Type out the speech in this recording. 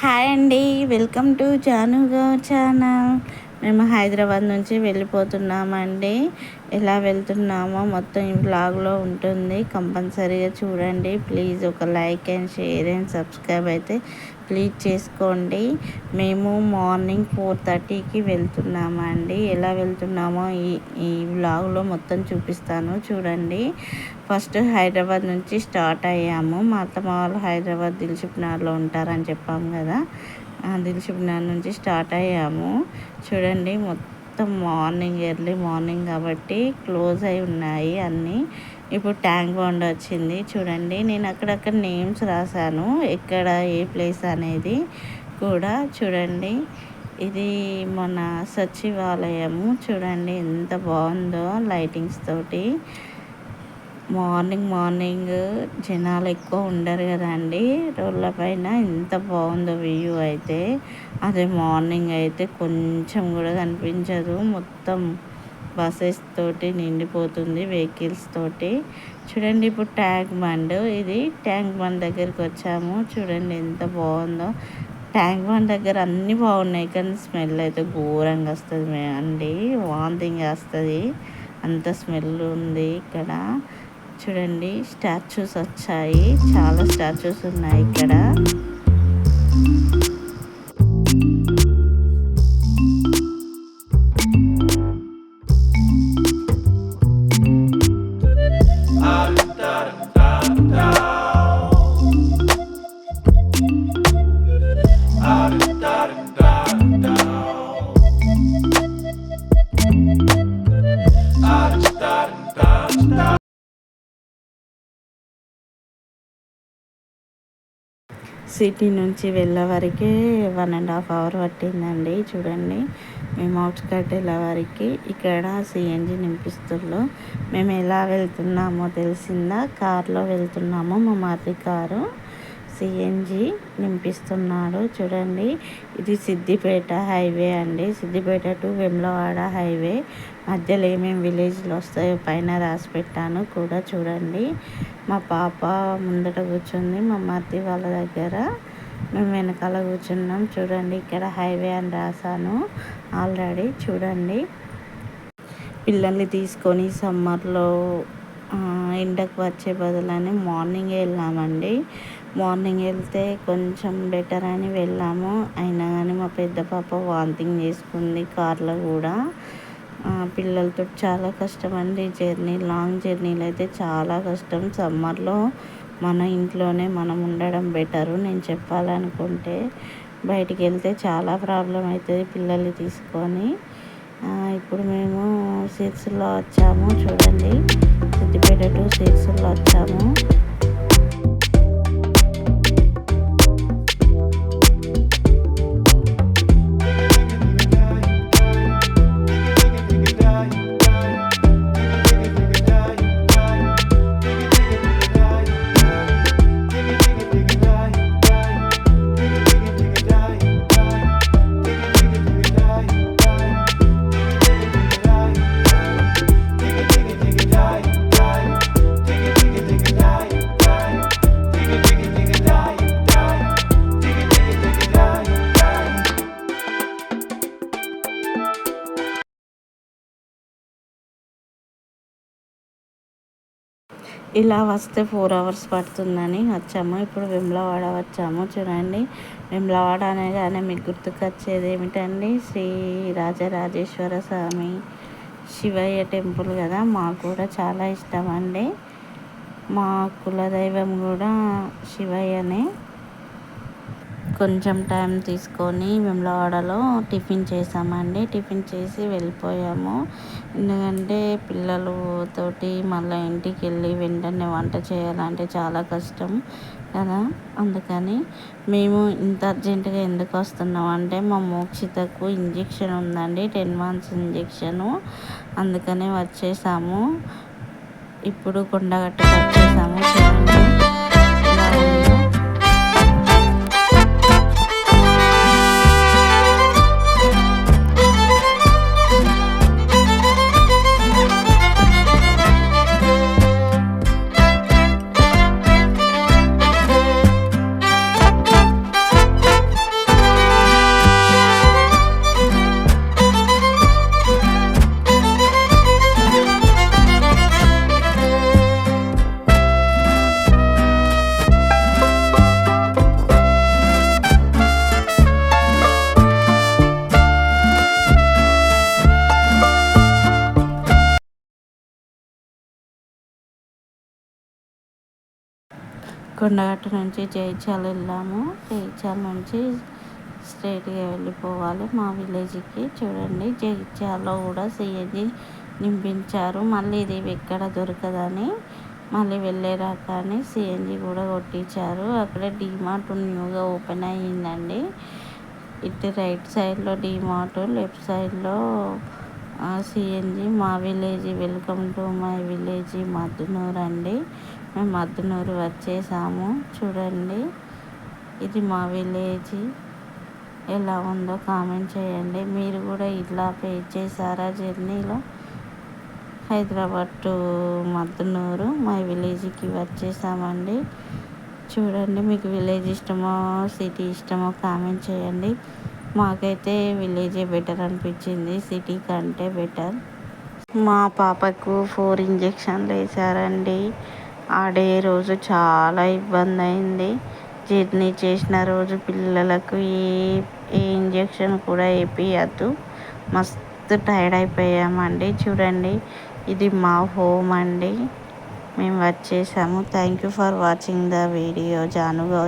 Hi అండి welcome to జానుగా channel. మేము హైదరాబాద్ నుంచి వెళ్ళిపోతున్నామండి. ఎలా వెళ్తున్నామో మొత్తం ఈ బ్లాగ్లో ఉంటుంది. కంపల్సరీగా చూడండి. ప్లీజ్ ఒక like and share and subscribe అయితే ప్లీజ్ చేసుకోండి. మేము మార్నింగ్ ఫోర్ థర్టీకి వెళ్తున్నామండి. ఎలా వెళ్తున్నామో ఈ ఈ బ్లాగ్లో మొత్తం చూపిస్తాను. చూడండి. ఫస్ట్ హైదరాబాద్ నుంచి స్టార్ట్ అయ్యాము. మా అత్తమ్మ వాళ్ళు హైదరాబాద్ దిల్సుఖ్నగర్లో ఉంటారని చెప్పాము కదా. దిల్సుఖ్నగర్ నుంచి స్టార్ట్ అయ్యాము. చూడండి మొత్తం మార్నింగ్ ఎర్లీ మార్నింగ్ కాబట్టి క్లోజ్ అయి ఉన్నాయి అన్నీ. ఇప్పుడు ట్యాంక్ బండ్ వచ్చింది. చూడండి నేను అక్కడక్కడ నేమ్స్ రాశాను. ఎక్కడ ఏ ప్లేస్ అనేది కూడా చూడండి. ఇది మన సచివాలయము. చూడండి ఎంత బాగుందో లైటింగ్స్ తోటి. మార్నింగ్ మార్నింగ్ జనాలు ఎక్కువ ఉండరు కదండి. రోడ్ల పైన ఎంత బాగుందో వ్యూ అయితే. అదే మార్నింగ్ అయితే కొంచెం కూడా కనిపించదు. మొత్తం బస్సెస్ తోటి నిండిపోతుంది వెహికల్స్ తోటి. చూడండి ఇప్పుడు ట్యాంక్ బండ్. ఇది ట్యాంక్ బండ్ దగ్గరికి వచ్చాము. చూడండి ఎంత బాగుందో. ట్యాంక్ బండ్ దగ్గర అన్నీ బాగున్నాయి కానీ స్మెల్ అయితే ఘోరంగా వస్తుంది అండి. వాంతింగ్ వస్తుంది అంత స్మెల్ ఉంది ఇక్కడ. చూడండి స్టాచ్యూస్ వచ్చాయి. చాలా స్టాచ్యూస్ ఉన్నాయి ఇక్కడ. సిటీ నుంచి వెళ్ళే వరకే వన్ అండ్ హాఫ్ అవర్ పట్టిందండి. చూడండి మేము అవుట్స్కట్ వెళ్ళే వరకు ఇక్కడ సిఎన్జి నింపిస్తుల్లో మేము ఎలా వెళ్తున్నామో తెలిసిందా? కార్లో వెళ్తున్నాము మా మర్రి కారు. సిఎన్జి నింపిస్తున్నాడు. చూడండి ఇది సిద్దిపేట హైవే అండి. Siddipet to Vemulawada highway. మధ్యలో ఏమేమి విలేజ్లు వస్తాయో పైన రాసి పెట్టాను కూడా చూడండి. మా పాప ముందట కూర్చుంది మా మర్ది వాళ్ళ దగ్గర. మేము వెనకాల కూర్చున్నాం. చూడండి ఇక్కడ హైవే అని రాశాను ఆల్రెడీ. చూడండి పిల్లల్ని తీసుకొని సమ్మర్లో ఎండకు వచ్చే బదులని మార్నింగ్ వెళ్ళామండి. మార్నింగ్ వెళ్తే కొంచెం బెటర్ అని వెళ్ళాము. అయినా కానీ మా పెద్ద పాప వాంతింగ్ చేసుకుంది కార్లో కూడా. పిల్లలతో చాలా కష్టం అండి. జర్నీ లాంగ్ జర్నీలు అయితే చాలా కష్టం. సమ్మర్లో మన ఇంట్లోనే మనం ఉండడం బెటరు. నేను చెప్పాలనుకుంటే బయటికి వెళ్తే చాలా ప్రాబ్లం అవుతుంది పిల్లల్ని తీసుకొని. ఇప్పుడు మేము సిర్సుల్లో వచ్చాము. చూడండి. సిద్దిపేట టు సీట్స్లో వచ్చాము. ఇలా వస్తే ఫోర్ అవర్స్ పడుతుందని వచ్చాము. ఇప్పుడు విమ్లవాడ వచ్చాము. చూడండి విమ్లవాడ అనగానే మీకు గుర్తుకొచ్చేది ఏమిటండి? శ్రీ రాజరాజేశ్వర స్వామి శివయ్య టెంపుల్ కదా? మాకు కూడా చాలా ఇష్టం అండి. మా కులదైవం కూడా శివయ్యనే. కొంచెం టైం తీసుకొని మేము లోడలో టిఫిన్ చేసామండి. టిఫిన్ చేసి వెళ్ళిపోయాము. ఎందుకంటే పిల్లలతోటి మళ్ళీ ఇంటికి వెళ్ళి వెంటనే వంట చేయాలంటే చాలా కష్టం కదా. అందుకని మేము ఇంత అర్జెంటుగా ఎందుకు వస్తున్నాం అంటే మా మోక్షితకు ఇంజెక్షన్ ఉందండి. Ten months injection. అందుకనే వచ్చేసాము. ఇప్పుడు కొండగట్టు వచ్చేసాము కొండగట్టు నుంచి జైచాల్ వెళ్ళాము. జైచాల్ నుంచి స్ట్రైట్గా వెళ్ళిపోవాలి మా విలేజ్కి. చూడండి జైచాల్లో కూడా సిఎన్జి నింపించారు. మళ్ళీ ఇది ఎక్కడ దొరకదని మళ్ళీ వెళ్ళే కానీ సిఎన్జి కూడా కొట్టించారు. అక్కడ డీమార్ట్ న్యూగా ఓపెన్ అయ్యిందండి. ఇటు రైట్ సైడ్లో డీమార్ట్ లెఫ్ట్ సైడ్లో సిఎన్జి మా village welcome to my village Maddunuru అండి. మేము మద్దునూరు వచ్చేసాము. చూడండి ఇది మా విలేజ్. ఎలా ఉందో కామెంట్ చేయండి. మీరు కూడా ఇట్లా పే చేశారా జర్నీలో? హైదరాబాద్ టు మద్దునూరు మా విలేజ్కి వచ్చేసామండి. చూడండి మీకు విలేజ్ ఇష్టమో సిటీ ఇష్టమో కామెంట్ చేయండి. మాకైతే విలేజే బెటర్ అనిపించింది సిటీ కంటే బెటర్. మా పాపకు ఫోర్ ఇంజెక్షన్లు వేసారండి ఆడే రోజు చాలా ఇబ్బంది అయింది జర్నీ చేసిన రోజు పిల్లలకు ఏ ఏ ఇంజెక్షన్ కూడా వేపియద్దు. మస్తు టైర్డ్ అయిపోయామండి. చూడండి ఇది మా హోమ్ అండి. మేము వచ్చేసాము. Thank you for watching the video. జానుగా